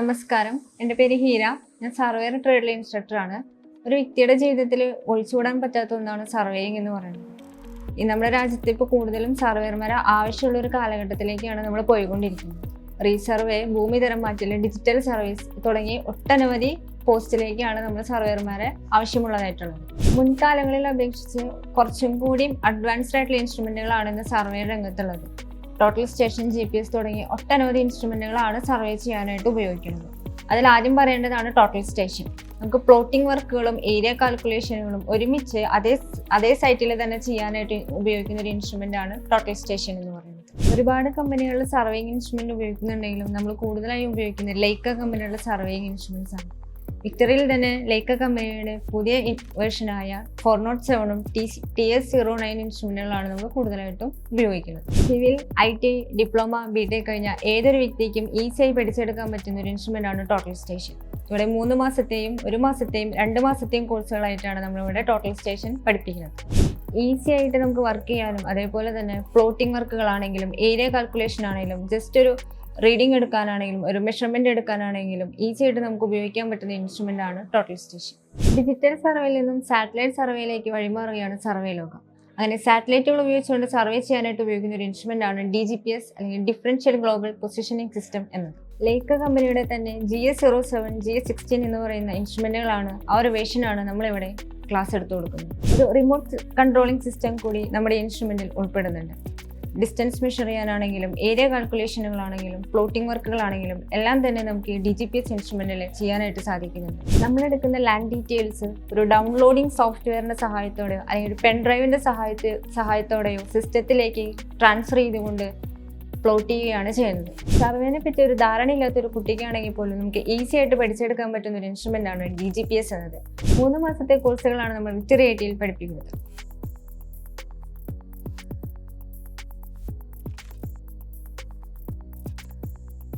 നമസ്കാരം. എന്റെ പേര് ഹീര. ഞാൻ സർവേയർ ട്രേഡിൽ ഇൻസ്ട്രക്ടറാണ് ഒരു വ്യക്തിയുടെ ജീവിതത്തിൽ ഒഴിച്ചുകൂടാൻ പറ്റാത്ത ഒന്നാണ് സർവേയിങ് എന്ന് പറയുന്നത്. ഈ നമ്മുടെ രാജ്യത്ത് ഇപ്പോൾ കൂടുതലും സർവേയർമാരെ ആവശ്യമുള്ള ഒരു കാലഘട്ടത്തിലേക്കാണ് നമ്മൾ പോയിക്കൊണ്ടിരിക്കുന്നത്. റീസർവേ ഭൂമി തരം മാറ്റൽ ഡിജിറ്റൽ സർവീസ് തുടങ്ങി ഒട്ടനവധി പോസ്റ്റിലേക്കാണ് നമ്മൾ സർവേർമാരെ ആവശ്യമുള്ളതായിട്ടുള്ളത്. മുൻകാലങ്ങളിൽ അപേക്ഷിച്ച് കുറച്ചും കൂടി അഡ്വാൻസ്ഡ് ആയിട്ടുള്ള ഇൻസ്ട്രുമെന്റുകളാണ് ഇന്ന് survey രംഗത്തുള്ളത്. Total station G P S തുടങ്ങി ഒട്ടനവധി ഇൻസ്ട്രുമെന്റുകളാണ് സർവേ ചെയ്യാനായിട്ട് ഉപയോഗിക്കുന്നത്. അതിൽ ആദ്യം പറയേണ്ടതാണ് ടോട്ടൽ സ്റ്റേഷൻ നമുക്ക് പ്ലോട്ടിംഗ് വർക്കുകളും ഏരിയ കാൽക്കുലേഷനുകളും ഒരുമിച്ച് അതേ അതേ സൈറ്റിൽ തന്നെ ചെയ്യാനായിട്ട് ഉപയോഗിക്കുന്ന ഒരു ഇൻസ്ട്രുമെന്റ് ആണ് ടോട്ടൽ സ്റ്റേഷൻ എന്ന് പറയുന്നത്. ഒരുപാട് കമ്പനികളിൽ സർവേയിങ് ഇൻസ്ട്രുമെന്റ് ഉപയോഗിക്കുന്നുണ്ടെങ്കിലും നമ്മൾ കൂടുതലായി ഉപയോഗിക്കുന്നത് ലൈക്ക കമ്പനികളുടെ സർവേയിങ് ഇൻസ്ട്രുമെന്റ്സ് ആണ്. വിക്ടറിയിൽ തന്നെ ലൈക്ക കമ്പനിയുടെ പുതിയ വേർഷനായ four note സെവനും T T S zero nine ഇൻസ്ട്രുമെന്റുകളാണ് നമ്മൾ കൂടുതലായിട്ടും ഉപയോഗിക്കുന്നത്. Civil I T diploma B tech കഴിഞ്ഞ ഏതൊരു വ്യക്തിക്കും ഈസിയായി പഠിച്ചെടുക്കാൻ പറ്റുന്ന ഒരു ഇൻസ്ട്രുമെന്റ് ആണ് ടോട്ടൽ സ്റ്റേഷൻ ഇവിടെ മൂന്ന് മാസത്തെയും ഒരു മാസത്തെയും രണ്ട് മാസത്തെയും കോഴ്സുകളായിട്ടാണ് നമ്മളിവിടെ ടോട്ടൽ സ്റ്റേഷൻ പഠിപ്പിക്കുന്നത്. ഈസി ആയിട്ട് നമുക്ക് വർക്ക് ചെയ്യാനും അതേപോലെ തന്നെ ഫ്ലോട്ടിംഗ് വർക്കുകളാണെങ്കിലും ഏരിയ കാൽക്കുലേഷൻ ആണെങ്കിലും ജസ്റ്റ് ഒരു റീഡിംഗ് എടുക്കാനാണെങ്കിലും ഒരു മെഷർമെന്റ് എടുക്കാനാണെങ്കിലും ഈസി ആയിട്ട് നമുക്ക് ഉപയോഗിക്കാൻ പറ്റുന്ന ഇൻസ്ട്രുമെന്റ് ആണ് ടോട്ടൽ സ്റ്റേഷൻ ഡിജിറ്റൽ സർവേയിൽ നിന്നും സാറ്റലൈറ്റ് സർവേയിലേക്ക് വഴിമാറുകയാണ് സർവേ ലോകം. അങ്ങനെ സാറ്റലൈറ്റുകൾ ഉപയോഗിച്ചുകൊണ്ട് സർവേ ചെയ്യാനായിട്ട് ഉപയോഗിക്കുന്ന ഒരു ഇൻസ്ട്രുമെന്റ് ആണ് ഡി ജി പി എസ് അല്ലെങ്കിൽ ഡിഫറൻഷ്യൽ ഗ്ലോബൽ പൊസിഷനിങ് സിസ്റ്റം എന്നത്. ലേക്ക കമ്പനിയുടെ തന്നെ G S zero seven G S sixteen എന്ന് പറയുന്ന ഇൻസ്ട്രുമെന്റുകളാണ് ആ ഒരു വേഷനാണ് നമ്മളിവിടെ ക്ലാസ് എടുത്തു കൊടുക്കുന്നത്. ഒരു റിമോട്ട് കൺട്രോളിംഗ് സിസ്റ്റം കൂടി നമ്മുടെ ഇൻസ്ട്രുമെന്റിൽ ഉൾപ്പെടുന്നുണ്ട്. ഡിസ്റ്റൻസ് മെഷർ ചെയ്യാനാണെങ്കിലും ഏരിയ കാൽക്കുലേഷനുകളാണെങ്കിലും ഫ്ലോട്ടിംഗ് വർക്കുകളാണെങ്കിലും എല്ലാം തന്നെ നമുക്ക് ഈ ഡി ജി പി എസ് ഇൻസ്ട്രുമെന്റിൽ ചെയ്യാനായിട്ട് സാധിക്കുന്നുണ്ട്. നമ്മളെടുക്കുന്ന ലാൻഡ് ഡീറ്റെയിൽസ് ഒരു ഡൗൺലോഡിംഗ് സോഫ്റ്റ്വെയറിന്റെ സഹായത്തോടെയോ അല്ലെങ്കിൽ ഒരു പെൻ ഡ്രൈവിന്റെ സഹായത്തെ സഹായത്തോടെയോ സിസ്റ്റത്തിലേക്ക് ട്രാൻസ്ഫർ ചെയ്തുകൊണ്ട് പ്ലോട്ട് ചെയ്യുകയാണ് ചെയ്യുന്നത്. സർവേനെ പറ്റി ഒരു ധാരണയില്ലാത്ത ഒരു കുട്ടിക്കാണെങ്കിൽ പോലും നമുക്ക് ഈസി ആയിട്ട് പഠിച്ചെടുക്കാൻ പറ്റുന്ന ഒരു ഇൻസ്ട്രുമെന്റ് ആണ് ഡി ജി പി എസ് എന്നത്. മൂന്ന് മാസത്തെ കോഴ്സുകളാണ് നമ്മൾ വിക്ടറി ഐ ടിയിൽ പഠിപ്പിക്കുന്നത്.